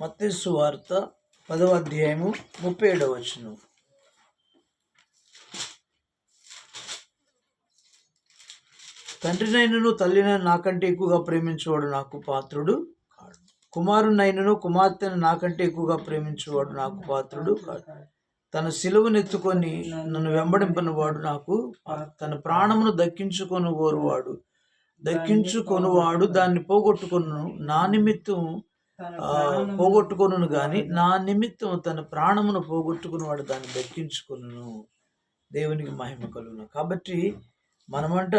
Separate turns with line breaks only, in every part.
మత్తేసు వార్త పదవ అధ్యాయము ముప్పై ఏడవ వచనం. తండ్రినైనను తల్లినైనా నాకంటే ఎక్కువగా ప్రేమించేవాడు నాకు పాత్రుడు కాడు. కుమారునైనను కుమార్తెను నాకంటే ఎక్కువగా ప్రేమించేవాడు నాకు పాత్రుడు కాడు. తన సిలువనెత్తుకొని నన్ను వెంబడింపనివాడు నాకు తన ప్రాణమును దక్కించుకొని కోరువాడు దక్కించుకొనువాడు దాన్ని పోగొట్టుకును. నా నిమిత్తం ఆ, పోగొట్టుకొనును గాని నా నిమిత్తం తన ప్రాణమును పోగొట్టుకున్నవాడు దాన్ని దక్కించుకొనును దేవునికి మహిమ కలుగును. కాబట్టి మనమంట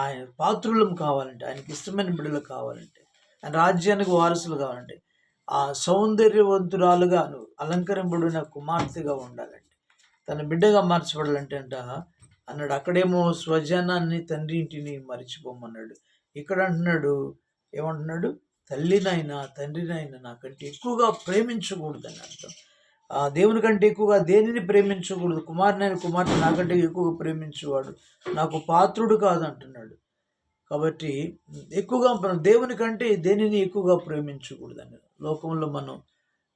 ఆయన పాత్రులం కావాలంటే ఆయనకి ఇష్టమైన బిడ్డలు కావాలంటే ఆయన రాజ్యానికి వారసులు కావాలంటే ఆ సౌందర్యవంతురాలుగా నువ్వు అలంకరింపబడిన కుమార్తెగా ఉండాలంటే తన బిడ్డగా మార్చబడాలంటే అంట అన్నాడు. అక్కడేమో స్వజనాన్ని తండ్రి ఇంటిని మరిచిపోమన్నాడు. ఇక్కడ అంటున్నాడు ఏమంటున్నాడు? తల్లినైనా తండ్రినైనా నాకంటే ఎక్కువగా ప్రేమించకూడదని అర్థం. ఆ దేవుని కంటే ఎక్కువగా దేనిని ప్రేమించకూడదు? కుమారునైన కుమార్తె నాకంటే ఎక్కువగా ప్రేమించేవాడు నాకు పాత్రుడు కాదు అంటున్నాడు కాబట్టి ఎక్కువగా మనం దేవుని కంటే దేనిని ఎక్కువగా ప్రేమించకూడదని లోకంలో మనం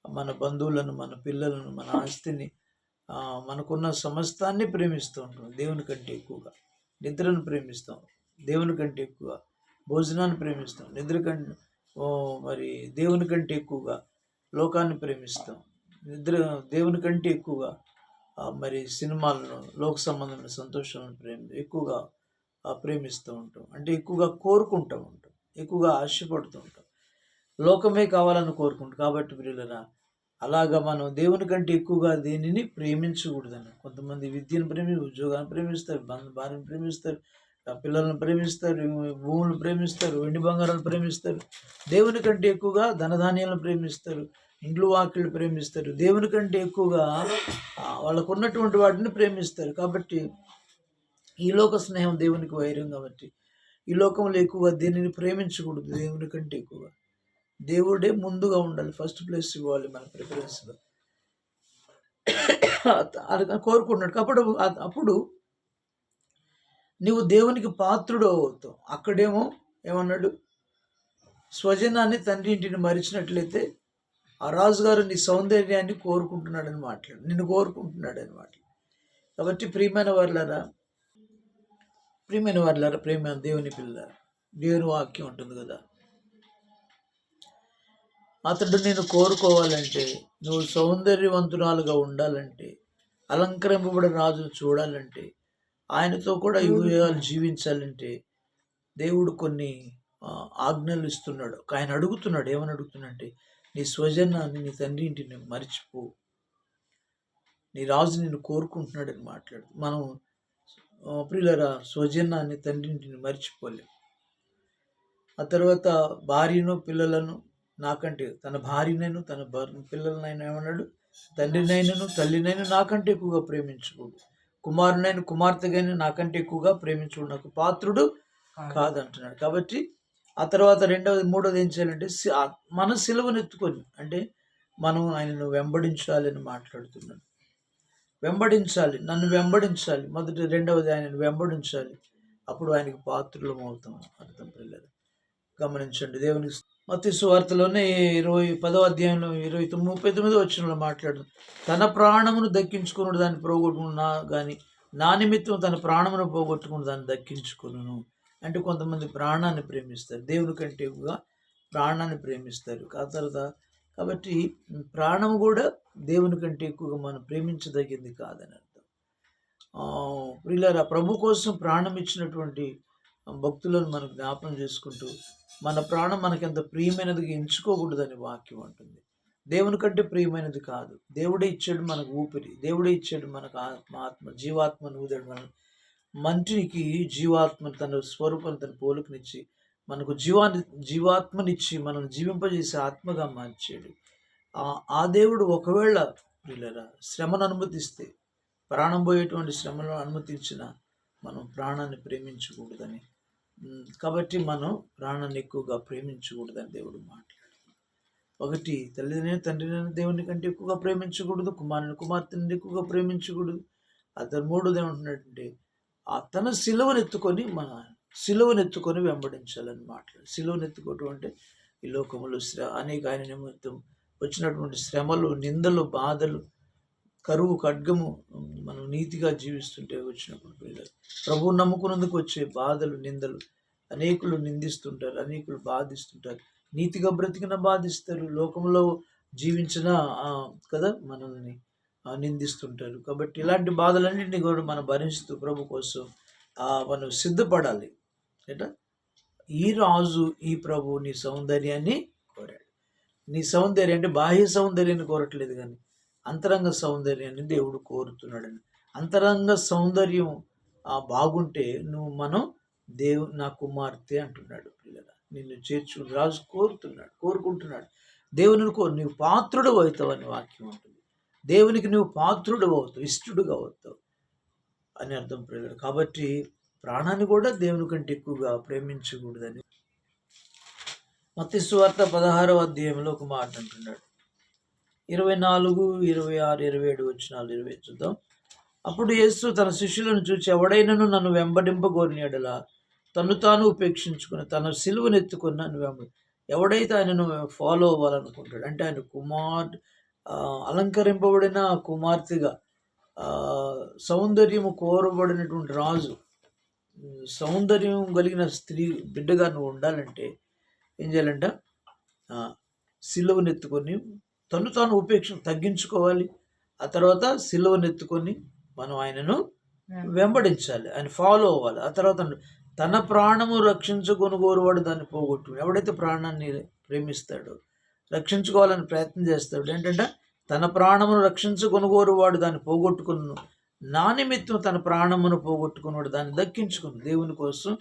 మన బంధువులను మన పిల్లలను మన ఆస్తిని మనకున్న సమస్తాన్ని ప్రేమిస్తూ ఉంటాం దేవుని కంటే ఎక్కువగా. నిద్రను ప్రేమిస్తాం దేవుని కంటే ఎక్కువ భోజనాన్ని ప్రేమిస్తాం. నిద్ర కంటే మరి దేవుని కంటే ఎక్కువగా లోకాన్ని ప్రేమిస్తాం. నిద్ర దేవుని కంటే ఎక్కువగా మరి సినిమాలను లోక సంబంధమైన సంతోషాలను ప్రేమ ఎక్కువగా ప్రేమిస్తూ ఉంటాం. అంటే ఎక్కువగా కోరుకుంటూ ఉంటాం. ఎక్కువగా ఆశపడుతూ ఉంటాం. లోకమే కావాలని కోరుకుంటాం. కాబట్టి ప్రియులరా అలాగా మనం దేవుని కంటే ఎక్కువగా దేనిని ప్రేమించకూడదని కొంతమంది విద్యను ప్రేమి ఉద్యోగాన్ని ప్రేమిస్తారు బంధు భార్యను ప్రేమిస్తారు పిల్లలను ప్రేమిస్తారు భూములను ప్రేమిస్తారు వెండి బంగారాలు ప్రేమిస్తారు. దేవుని కంటే ఎక్కువగా ధనధాన్యాలను ప్రేమిస్తారు ఇండ్లు వాకిళ్ళు ప్రేమిస్తారు. దేవుని కంటే ఎక్కువగా వాళ్ళకు ఉన్నటువంటి వాటిని ప్రేమిస్తారు. కాబట్టి ఈ లోక స్నేహం దేవునికి వైరం కాబట్టి ఈ లోకంలో ఎక్కువగా దేనిని ప్రేమించకూడదు దేవుని కంటే ఎక్కువగా. దేవుడే ముందుగా ఉండాలి ఫస్ట్ ప్లేస్ ఇవ్వాలి మన ప్రిఫరెన్స్లో అది కోరుకుంటున్నాడు. కాబట్టి అప్పుడు నీవు దేవునికి పాత్రుడు అవుతావు అక్కడేమో ఏమన్నాడు? స్వజనాన్ని తండ్రి ఇంటిని మరిచినట్లయితే ఆ రాజుగారు నీ సౌందర్యాన్ని కోరుకుంటున్నాడని మాట్లాడు. నిన్ను కోరుకుంటున్నాడని మాట్లాడు కాబట్టి ప్రియమైన వర్లరా ప్రియమైన వర్లరా ప్రేమ దేవుని పిల్ల దేవుని వాక్యం ఉంటుంది కదా. అతడు నేను కోరుకోవాలంటే నువ్వు సౌందర్యవంతురాలుగా ఉండాలంటే అలంకరింపబడిన రాజును చూడాలంటే ఆయనతో కూడా యుగాలు జీవించాలంటే దేవుడు కొన్ని ఆజ్ఞలు ఇస్తున్నాడు. ఆయన అడుగుతున్నాడు ఏమని అడుగుతున్నాడంటే నీ స్వజనాన్ని నీ తండ్రి ఇంటిని మర్చిపో. నీ రాజు నిన్ను కోరుకుంటున్నాడని మాట్లాడు. మనం ప్రియులరా స్వజనాన్ని తండ్రి ఇంటిని మర్చిపోలేం. ఆ తర్వాత భార్యను పిల్లలను నాకంటే తన భార్యనైనా తన భర్- పిల్లలనైనా ఏమన్నాడు? తండ్రినైనను తల్లినైనా నాకంటే ఎక్కువగా ప్రేమించకూడదు. కుమారునైన కుమార్తెగైనా నాకంటే ఎక్కువగా ప్రేమించుకోడు నాకు పాత్రుడు కాదంటున్నాడు. కాబట్టి ఆ తర్వాత రెండవది మూడవది ఏం చేయాలంటే మన సిలువను ఎత్తుకొని అంటే మనం ఆయనను వెంబడించాలని మాట్లాడుతున్నాడు. వెంబడించాలి నన్ను వెంబడించాలి. మొదటి రెండవది ఆయనను వెంబడించాలి. అప్పుడు ఆయనకి పాత్రులం అవుతాం అర్థం పిల్లలు గమనించండి. దేవుని మతి సువార్తలోనే ఇరవై పదో అధ్యాయంలో ఇరవై తొమ్మిది ముప్పై తొమ్మిది వచ్చిన మాట్లాడు తన ప్రాణమును దక్కించుకున్నాడు దాన్ని పోగొట్టుకున్నా కానీ నా నిమిత్తం తన ప్రాణమును పోగొట్టుకుని దాన్ని దక్కించుకును అంటే కొంతమంది ప్రాణాన్ని ప్రేమిస్తారు. దేవుని కంటే ఎక్కువగా ప్రాణాన్ని ప్రేమిస్తారు. ఆ తర్వాత కాబట్టి ప్రాణం కూడా దేవుని కంటే ఎక్కువగా మనం ప్రేమించదగింది కాదని అర్థం. ప్రిల్లారా ప్రియులారా ప్రభు కోసం ప్రాణం ఇచ్చినటువంటి భక్తులను మనం జ్ఞాపనం చేసుకుంటూ మన ప్రాణం మనకెంత ప్రియమైనదిగా ఎంచుకోకూడదని వాక్యం అంటుంది. దేవుని కంటే ప్రియమైనది కాదు. దేవుడే ఇచ్చాడు మనకు ఊపిరి. దేవుడే ఇచ్చాడు మనకు ఆత్మ. ఆత్మ జీవాత్మను ఊదాడు మన మంటికి జీవాత్మ తన స్వరూపాన్ని తన పోలికనిచ్చి మనకు జీవాన్ని జీవాత్మనిచ్చి మనం జీవింపజేసే ఆత్మగా మార్చాడు. ఆ- ఆ దేవుడు ఒకవేళ వీళ్ళరా శ్రమను అనుమతిస్తే ప్రాణం పోయేటువంటి శ్రమను అనుమతించిన మనం ప్రాణాన్ని ప్రేమించకూడదని కాబట్టి మనం ప్రాణాన్ని ఎక్కువగా ప్రేమించకూడదని దేవుడు మాట్లాడు ఒకటి తల్లిదండ్రులను తండ్రిని దేవుని కంటే ఎక్కువగా ప్రేమించకూడదు కుమారుని కుమార్తెని ఎక్కువగా ప్రేమించకూడదు. అతను మూడోది ఏమంటున్నాడంటే ఆ తన సిలువను ఎత్తుకొని మన సిలువనెత్తుకొని వెంబడించాలని మాట్లాడు. సిలువనెత్తుకోవటం అంటే ఈ లోకములు శ్ర అనేక ఆయన నిమిత్తం వచ్చినటువంటి శ్రమలు నిందలు బాధలు కరువు ఖడ్గము మనం నీతిగా జీవిస్తుంటే వచ్చినప్పుడు పిల్లలు ప్రభువు నమ్ముకున్నందుకు వచ్చే బాధలు నిందలు అనేకులు నిందిస్తుంటారు అనేకులు బాధిస్తుంటారు. నీతిగా బ్రతికిన బాధిస్తారు లోకంలో జీవించిన కదా మనల్ని నిందిస్తుంటారు. కాబట్టి ఇలాంటి బాధలన్నింటినీ కూడా మనం భరిస్తూ ప్రభు కోసం మనం సిద్ధపడాలి. ఏటా? ఈ రాజు ఈ ప్రభు నీ సౌందర్యాన్ని కోరాడు. నీ సౌందర్యం అంటే బాహ్య సౌందర్యాన్ని కోరట్లేదు కానీ అంతరంగ సౌందర్యాన్ని దేవుడు కోరుతున్నాడని అంతరంగ సౌందర్యం బాగుంటే నువ్వు మనం దేవు నా కుమార్తె అంటున్నాడు పిల్లల. నిన్ను చేర్చు రాజు కోరుతున్నాడు కోరుకుంటున్నాడు. దేవుని కోరు నీవు పాత్రుడు అవుతావు అని వాక్యం ఉంటుంది. దేవునికి నువ్వు పాత్రుడు అవుతావు ఇష్టడుగా అవుతావు అని అర్థం పిల్లలు. కాబట్టి ప్రాణాన్ని కూడా దేవుని కంటే ఎక్కువగా ప్రేమించకూడదని. మత్తి వార్త పదహారవ అధ్యాయంలో ఒక మాట అంటున్నాడు. ఇరవై నాలుగు ఇరవై ఆరు ఇరవై ఏడు వచ్చినాలు ఇరవై చూద్దాం. అప్పుడు యేసు తన శిష్యులను చూచి ఎవడైనను నన్ను వెంబడింపగోరిన తను తాను ఉపేక్షించుకుని తన సిలువను ఎత్తుకుని నన్ను వెంబ ఎవడైతే ఆయనను ఫాలో అవ్వాలనుకుంటాడు అంటే ఆయన కుమార్ అలంకరింపబడిన కుమార్తెగా సౌందర్యము కోరబడినటువంటి రాజు సౌందర్యం కలిగిన స్త్రీ బిడ్డగా నువ్వు ఉండాలంటే ఏం చేయాలంట? ఆ, సిలువను ఎత్తుకొని తను తాను ఉపేక్ష తగ్గించుకోవాలి. ఆ తర్వాత సిలువను ఎత్తుకొని మనం ఆయనను వెంబడించాలి. ఆయన ఫాలో అవ్వాలి. ఆ తర్వాత తన ప్రాణము రక్షించుకొని కోరువాడు దాన్ని పోగొట్టు. ఎవడైతే ప్రాణాన్ని ప్రేమిస్తాడో రక్షించుకోవాలని ప్రయత్నం చేస్తాడు ఏంటంటే తన ప్రాణమును రక్షించుకొని కోరువాడు దాన్ని పోగొట్టుకును. నా నిమిత్తం తన ప్రాణమును పోగొట్టుకున్నాడు దాన్ని దక్కించుకుని. దేవుని కోసం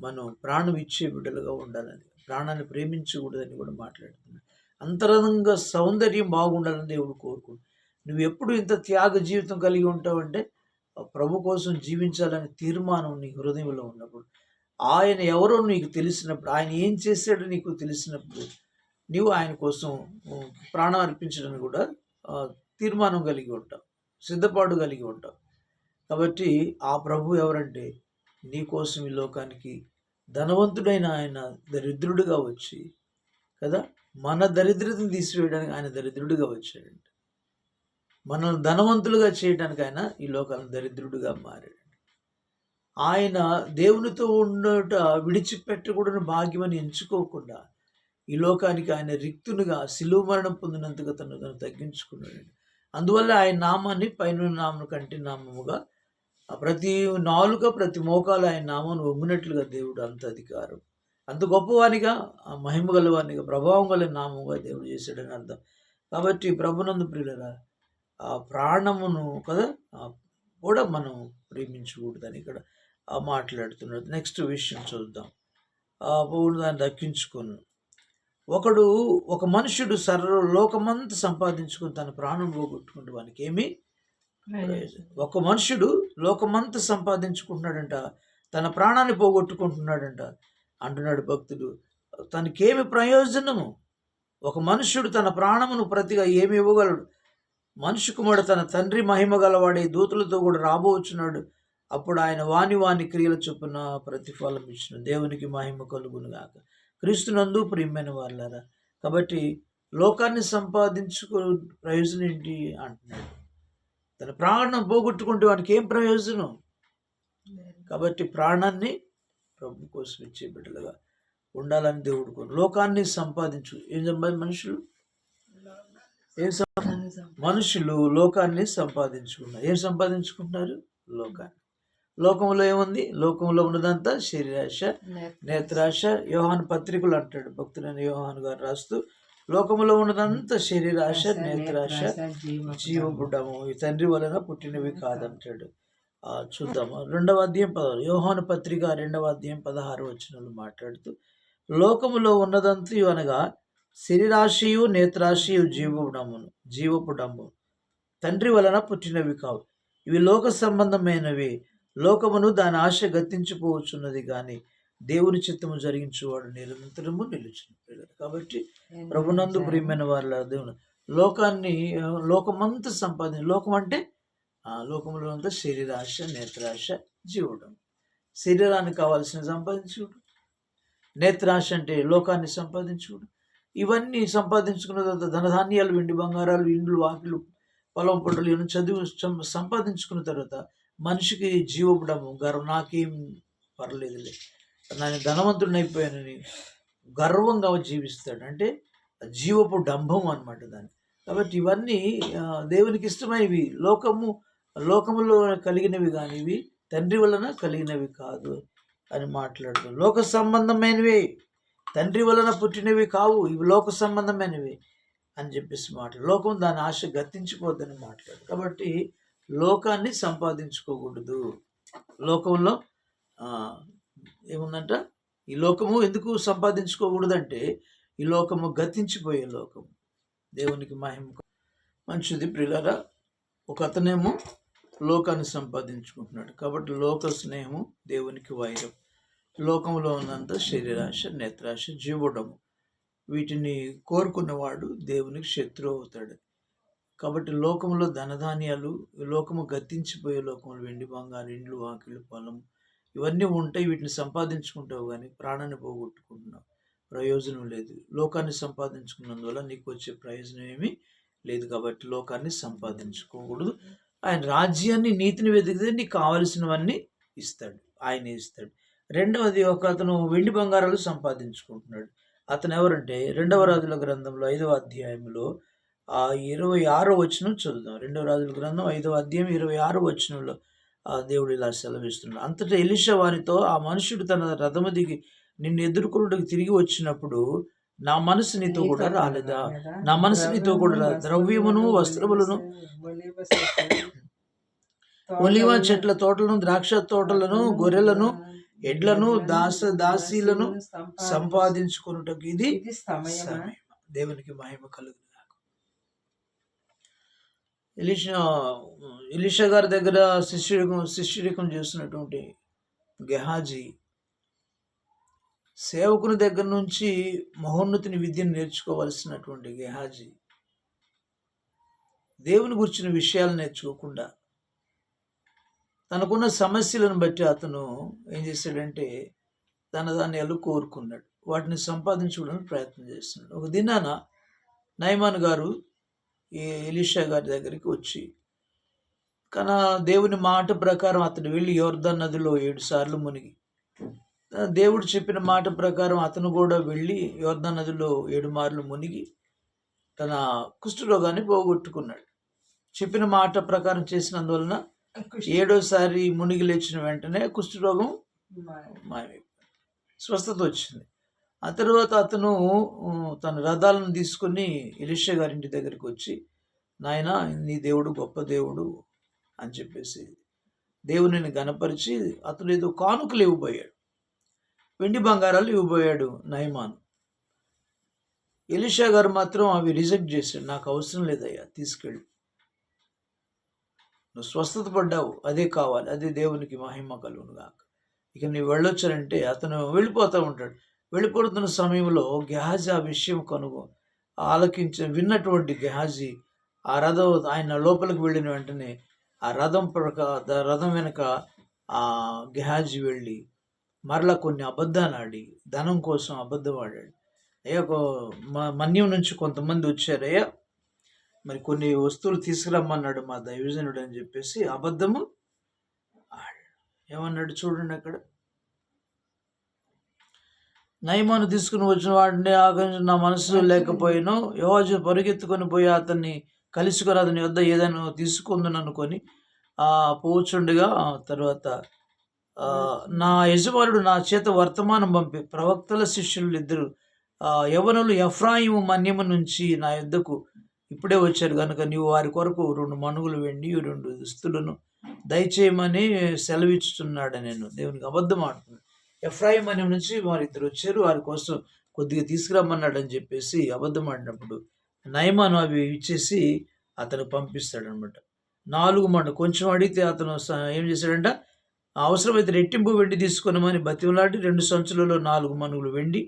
మనం ప్రాణం ఇచ్చే బిడ్డలుగా ఉండాలని ప్రాణాన్ని ప్రేమించకూడదని కూడా మాట్లాడుతున్నాడు. అంతరంగ సౌందర్యం బాగుండాలని దేవుడు కోరుకుంటు నువ్వు ఎప్పుడు ఇంత త్యాగ జీవితం కలిగి ఉంటావంటే ఆ ప్రభు కోసం జీవించాలనే తీర్మానం నీ హృదయంలో ఉన్నప్పుడు ఆయన ఎవరో నీకు తెలిసినప్పుడు ఆయన ఏం చేశాడో నీకు తెలిసినప్పుడు నీవు ఆయన కోసం ప్రాణం అర్పించడానికి కూడా తీర్మానం కలిగి ఉంటావు సిద్ధపాటు కలిగి ఉంటావు. కాబట్టి ఆ ప్రభు ఎవరంటే నీ కోసం ఈ లోకానికి ధనవంతుడైన ఆయన దరిద్రుడిగా వచ్చి కదా మన దరిద్రతను తీసివేయడానికి ఆయన దరిద్రుడిగా వచ్చాడండి. మనల్ని ధనవంతులుగా చేయడానికి ఆయన ఈ లోకాలను దరిద్రుడిగా మారాడు ఆయన దేవునితో ఉండట విడిచిపెట్టకూడని భాగ్యమని ఎంచుకోకుండా ఈ లోకానికి ఆయన రిక్తునిగా శిలువ మరణం పొందినంతగా తను తను తగ్గించుకున్నాడు అందువల్ల ఆయన నామాన్ని పైన నామం కంటి నామముగా ప్రతి నాలుక ప్రతి మోకాలు ఆయన నామాన్ని ఒమ్మినట్లుగా దేవుడు అంత అధికారం అంత గొప్పవానిగా ఆ మహిమ గలవానిగా ప్రభావం గల నామముగా దేవుడు చేశాడని అర్థం. కాబట్టి ప్రభునందు ప్రియులరా ఆ ప్రాణమును కదా కూడా మనం ప్రేమించకూడదని ఇక్కడ మాట్లాడుతున్నాడు నెక్స్ట్ విషయం చూద్దాం. ఆ పౌరుడు దాన్ని దక్కించుకొని ఒకడు ఒక మనుషుడు సర్వ లోకమంతా సంపాదించుకుని తన ప్రాణం పోగొట్టుకుంటే వానికి ఏమీ ఒక మనుషుడు లోకమంతా సంపాదించుకుంటున్నాడంట తన ప్రాణాన్ని పోగొట్టుకుంటున్నాడంట అంటున్నాడు భక్తుడు. తనకేమి ప్రయోజనము? ఒక మనుష్యుడు తన ప్రాణమును ప్రతిగా ఏమి ఇవ్వగలడు? మనుషు కుమారుడు తన తండ్రి మహిమ గలవాడే దూతలతో కూడా రాబోచున్నాడు. అప్పుడు ఆయన వాని వాని క్రియల చొప్పున ప్రతిఫలం ఇచ్చిన దేవునికి మహిమ కలుగును గాక క్రీస్తునందు ప్రియమైన వాళ్ళారా కాబట్టి లోకాన్ని సంపాదించుకో ప్రయోజనం ఏంటి అంటున్నాడు. తన ప్రాణం పోగొట్టుకుంటే వానికి ఏం ప్రయోజనం? కాబట్టి ప్రాణాన్ని ప్రభు కోసం ఇచ్చే బిడ్డలుగా ఉండాలని దేవుడు కోరు. లోకాన్ని సంపాదించు. ఏం మనుషులు? ఏం మనుషులు లోకాన్ని సంపాదించుకున్నారు ఏం సంపాదించుకుంటున్నారు? లోకాన్ని. లోకంలో ఏముంది? లోకంలో ఉన్నదంతా శరీరాశ నేత్రాశ. యోహాను పత్రికలు అంటాడు. భక్తులైన యోహాను గారు రాస్తూ లోకంలో ఉన్నదంతా శరీరాశ నేత్రాశ జీవపుడము ఈ తండ్రి వలన పుట్టినవి కాదంటాడు. చూద్దాము. రెండవ అధ్యాయం పదహారు. యోహాను పత్రిక రెండవ అధ్యాయం పదహారు వచనాలు మాట్లాడుతూ లోకములో ఉన్నదంతయు అనగా శరీరాశయు నేత్రాశయు జీవపుడమును జీవపుడము తండ్రి వలన పుట్టినవి కావు. ఇవి లోక సంబంధమైనవి. లోకమును దాని ఆశ గతించిపోవచ్చున్నది కానీ దేవుని చిత్తము జరిగించేవాడు నిరంతరము నిలుచును. కాబట్టి ప్రభునందు ప్రియమైన వారి దేవుని లోకాన్ని లోకమంతా సంపాదించి లోకం అంటే లోకంలో అంతా శరీరాశ నేత్రాశ జీవుడు. శరీరానికి కావాల్సిన సంపాదించుడు. నేత్రాశ అంటే లోకాన్ని సంపాదించుడు. ఇవన్నీ సంపాదించుకున్న తర్వాత ధనధాన్యాలు వెండి బంగారాలు ఇండ్లు వాకిలు పొలం పొట్టలు ఇవన్నీ చదువు సం- సంపాదించుకున్న తర్వాత మనిషికి జీవపడము గర్వం నాకేం పర్లేదులే. నేను ధనవంతుడిని అయిపోయానని గర్వంగా జీవిస్తాడు. అంటే జీవపు డంభం అనమాట దాన్ని. కాబట్టి ఇవన్నీ దేవునికి ఇష్టమైనవి. లోకము లోకములో కలిగినవి కానీ ఇవి తండ్రి వలన కలిగినవి కాదు అని మాట్లాడుతూ లోక సంబంధమైనవి తండ్రి వలన పుట్టినవి కావు ఇవి లోక సంబంధమైనవి అని చెప్పేసి మాట్లాడు. లోకం దాని ఆశ గతించిపోద్దని మాట్లాడు. కాబట్టి లోకాన్ని సంపాదించుకోకూడదు. లోకంలో ఏముందంట? ఈ లోకము ఎందుకు సంపాదించుకోకూడదంటే ఈ లోకము గతించిపోయే లోకము దేవునికి మహిమ మంచిది ప్రియులరా ఒక అతనేమో లోకాన్ని సంపాదించుకుంటున్నాడు. కాబట్టి లోక స్నేహము దేవునికి వైరం. లోకంలో ఉన్నంత శరీరాశ నేత్రాశ జీవుడము. వీటిని కోరుకున్నవాడు దేవునికి శత్రువు అవుతాడు. కాబట్టి లోకంలో ధనధాన్యాలు లోకము గతించిపోయే లోకంలో వెండి బంగారు ఇండ్లు ఆకిలు పొలం ఇవన్నీ ఉంటాయి. వీటిని సంపాదించుకుంటావు కానీ ప్రాణాన్ని పోగొట్టుకుంటున్నావు. ప్రయోజనం లేదు. లోకాన్ని సంపాదించుకున్నందువల్ల నీకు వచ్చే ప్రయోజనం ఏమీ లేదు. కాబట్టి లోకాన్ని సంపాదించుకోకూడదు. ఆయన రాజ్యాన్ని నీతిని వెతికితే నీకు కావలసినవన్నీ ఇస్తాడు. ఆయన ఇస్తాడు. రెండవది ఒక అతను వెండి బంగారాలు సంపాదించుకుంటున్నాడు. అతను ఎవరంటే రెండవ రాజుల గ్రంథంలో ఐదవ అధ్యాయంలో ఆ ఇరవై ఆరో వచనం చదువుదాం. రెండవ రాజుల గ్రంథం ఐదవ అధ్యాయం ఇరవై ఆరో వచనంలో ఆ దేవుడు ఇలా సెలవిస్తున్నాడు. అంతటా ఎలిష వారితో ఆ మనుషుడు తన రథము దిగి నిన్ను ఎదుర్కొనుటకు తిరిగి వచ్చినప్పుడు నా మనసు నీతో కూడా రాలేదా? నా మనసు నీతో కూడా రాలేదు ద్రవ్యమును వస్త్రములను ఒలివ చెట్ల తోటలను ద్రాక్ష తోటలను గొర్రెలను ఎడ్లను దాస దాసీలను సంపాదించుకున్నటకు ఇది. దేవునికి మహిమ కలుగు ఎలిషా ఎలిషా గారి దగ్గర శిష్యుడికం శిష్యుడికం చేస్తున్నటువంటి గెహాజీ సేవకుని దగ్గర నుంచి మహోన్నతిని విద్యను నేర్చుకోవలసినటువంటి గెహాజీ. దేవుని గురించిన విషయాలు నేర్చుకోకుండా తనకున్న సమస్యలను బట్టి అతను ఏం చేశాడంటే తన దాన్ని ధాన్యాలు కోరుకున్నాడు. వాటిని సంపాదించుకోవడానికి ప్రయత్నం చేస్తున్నాడు. ఒక దినాన నయమాన్ గారు ఈ ఎలీషా గారి దగ్గరికి వచ్చి కానీ దేవుని మాట ప్రకారం అతను వెళ్ళి యోర్ధన్ నదిలో ఏడు సార్లు మునిగి దేవుడు చెప్పిన మాట ప్రకారం అతను కూడా వెళ్ళి యోర్ధన్ నదిలో ఏడు మార్లు మునిగి తన కుష్ఠరోగాన్ని పోగొట్టుకున్నాడు. చెప్పిన మాట ప్రకారం చేసినందువలన ఏడోసారి మునిగి లేచిన వెంటనే కుష్ఠరోగం మాయమైపోయింది స్వస్థత వచ్చింది. ఆ తర్వాత అతను తన రథాలను తీసుకొని ఎలిషా గారింటి దగ్గరికి వచ్చి నాయన నీ దేవుడు గొప్ప దేవుడు అని చెప్పేసి దేవునిని గనపరిచి అతను ఏదో కానుకలు ఇవ్వబోయాడు. వెండి బంగారాలు ఇవ్వబోయాడు నయమాన్. ఎలిషా గారు మాత్రం అవి రిజెక్ట్ చేశాడు నాకు అవసరం లేదయ్యా తీసుకెళ్ళి. నువ్వు స్వస్థత పడ్డావు అదే కావాలి అదే దేవునికి మహిమ కలుగును గాక. ఇక నువ్వు వెళ్ళొచ్చానంటే అతను వెళ్ళిపోతూ ఉంటాడు. వెళ్ళిపోతున్న సమయంలో గెహాజీ ఆ విషయం కనుగో ఆలకించి విన్నటువంటి గెహాజీ ఆ రథం ఆయన లోపలికి వెళ్ళిన వెంటనే ఆ రథం ప్రక రథం వెనక ఆ గెహాజీ వెళ్ళి మరలా కొన్ని అబద్ధాలు ఆడి ధనం కోసం అబద్ధం ఆడాడు. అయ్యా ఒక మ- మన్యం నుంచి కొంతమంది వచ్చారు. అయ్యా మరి కొన్ని వస్తువులు తీసుకురమ్మన్నాడు మా దైవజనుడు అని చెప్పేసి అబద్ధము ఆడాడు. ఏమన్నాడు చూడండి అక్కడ. నయమాను తీసుకుని వచ్చిన వాడిని ఆగంచి నా మనసులో లేకపోయాను యోజు పరుగెత్తుకొని పోయి అతన్ని కలుసుకొని అతని వద్ద ఏదైనా తీసుకుందని అనుకొని పోచుండగా తర్వాత నా యజమానుడు నా చేత వర్తమానం పంపి ప్రవక్తల శిష్యులు ఇద్దరు యవనులు ఎఫ్రాయిము మన్యము నుంచి నా యుద్ధకు ఇప్పుడే వచ్చారు. కనుక నీవు వారి కొరకు రెండు మనుగులు వెండి రెండు దుస్తులను దయచేయమని సెలవిచ్చుతున్నాడు నేను. దేవునికి అబద్ధం ఆడుతున్నాను ఎఫ్రాయిం అనే నుంచి వారి ఇద్దరు వచ్చారు. వారి కోసం కొద్దిగా తీసుకురమ్మన్నాడు అని చెప్పేసి అబద్ధం ఆడినప్పుడు నయమాను అవి ఇచ్చేసి అతను పంపిస్తాడనమాట నాలుగు మంట కొంచెం అడిగితే అతను ఏం చేశాడంట? అవసరమైతే రెట్టింపు వెండి తీసుకున్నామని బతిమలాడి రెండు సంచులలో నాలుగు మనుగులు వెండి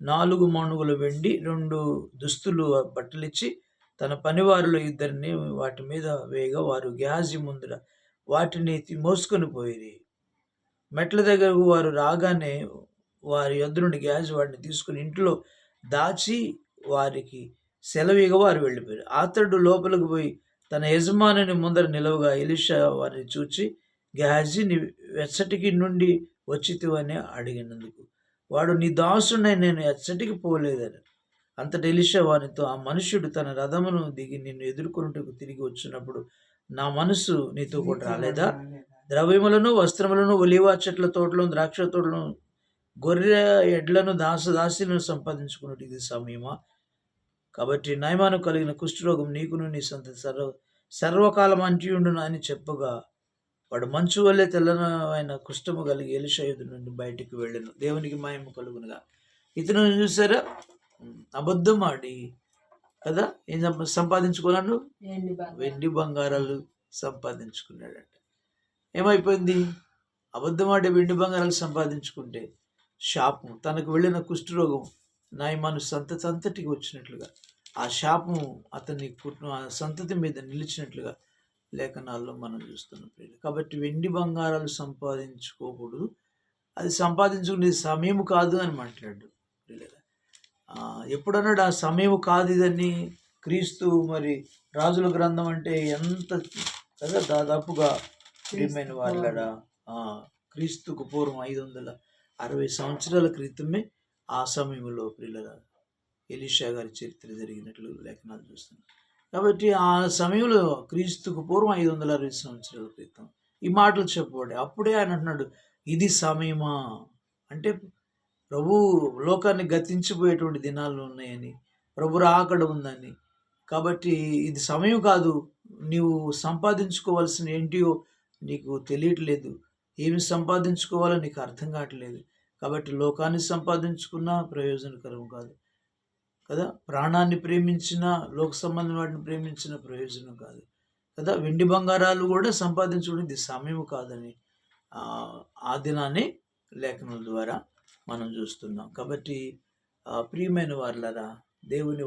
నాలుగు మనుగులు వెండి రెండు దుస్తులు బట్టలు ఇచ్చి తన పనివారిలో ఇద్దరిని వాటి మీద వేయగా వారు గ్యాజి ముందర వాటిని మోసుకొని పోయి మెట్ల దగ్గరకు వారు రాగానే వారి యొద్ద నుండి గ్యాజ్ వాటిని తీసుకుని ఇంట్లో దాచి వారికి సెలవిగా వారు వెళ్ళిపోయారు. అతడు లోపలికి పోయి తన యజమానిని ముందర నిలవగా ఎలిషా వారిని చూచి గేహజీ నీ వెచ్చటికి నుండి వచ్చితివని అడిగినందుకు. వాడు నీ దాసుడై నేను ఎచ్చటికి పోలేదని. అంతటి ఎలిషా వారితో ఆ మనుష్యుడు తన రథమును దిగి నిన్ను ఎదుర్కొనుటకు తిరిగి వచ్చినప్పుడు నా మనసు నీతో కూడా రాలేదా? ద్రవ్యములను వస్త్రములను ఒలివా చెట్ల తోటలను ద్రాక్ష తోటలను గొర్రె ఎడ్లను దాసదాసిలను సంపాదించుకున్నట్టు ఇది సమయమా? కాబట్టి నయమాను కలిగిన కుష్ఠరోగం నీకును నీ సంత సర్వ సర్వకాలం అంటియుండును అని చెప్పగా వాడు మంచు వల్లే తెల్లనైన కుష్ఠము కలిగి ఎలిషయుధు నుండి బయటికి వెళ్ళను. దేవునికి మాయము కలుగునుగా. ఇతను చూసారా? అబద్ధం ఆడి కదా? ఏం సంప- సంపాదించుకున్నాను
ఏంటి బంగారం?
వెండి బంగారాలు సంపాదించుకున్నాడంట. ఏమైపోయింది? అబద్ధం ఆడి వెండి బంగారాలు సంపాదించుకుంటే శాపం తనకు వెళ్ళిన కుష్ఠరోగం నాయమాను సంతతి అంతటికి వచ్చినట్లుగా. ఆ శాపం అతని కుటుంబ సంతతి మీద నిలిచినట్లుగా లేఖనాల్లో మనం చూస్తున్నాం ప్రియులు. కాబట్టి వెండి బంగారాలు సంపాదించుకోకూడదు. అది సంపాదించుకునే సమయం కాదు అని మాట్లాడు. ఎప్పుడన్నాడు ఆ సమయం కాదు ఇదని క్రీస్తు మరి రాజుల గ్రంథం అంటే ఎంత కదా దాదాపుగా ప్రియమైన వాళ్ళడా క్రీస్తుకు పూర్వం ఐదు వందల అరవై సంవత్సరాల క్రితమే ఆ సమయంలో ప్రియుల ఎలీషా గారి చరిత్ర జరిగినట్లు లేఖనాలు చూస్తున్నాం. కాబట్టి ఆ సమయంలో క్రీస్తుకు పూర్వం ఐదు వందల అరవై సంవత్సరాల క్రితం ఈ మాటలు చెప్పబడి అప్పుడే ఆయన అంటున్నాడు ఇది సమయమా? అంటే ప్రభు లోకాన్ని గతించిపోయేటువంటి దినాలు ఉన్నాయని ప్రభు రాకడ ఉందని. కాబట్టి ఇది సమయం కాదు. నీవు సంపాదించుకోవాల్సిన ఏంటియో నీకు తెలియట్లేదు. ఏమి సంపాదించుకోవాలో నీకు అర్థం కావట్లేదు. కాబట్టి లోకాన్ని సంపాదించుకున్నా ప్రయోజనకరం కాదు. కదా? ప్రాణాన్ని ప్రేమించిన లోక సంబంధం వాటిని ప్రేమించిన ప్రయోజనం కాదు. కదా? వెండి బంగారాలు కూడా సంపాదించుకోవడం ఇది సమయం కాదని ఆ, దినాన్ని లేఖనాల ద్వారా మనం చూస్తున్నాం. కాబట్టి ప్రియమైన వారులరా దేవుని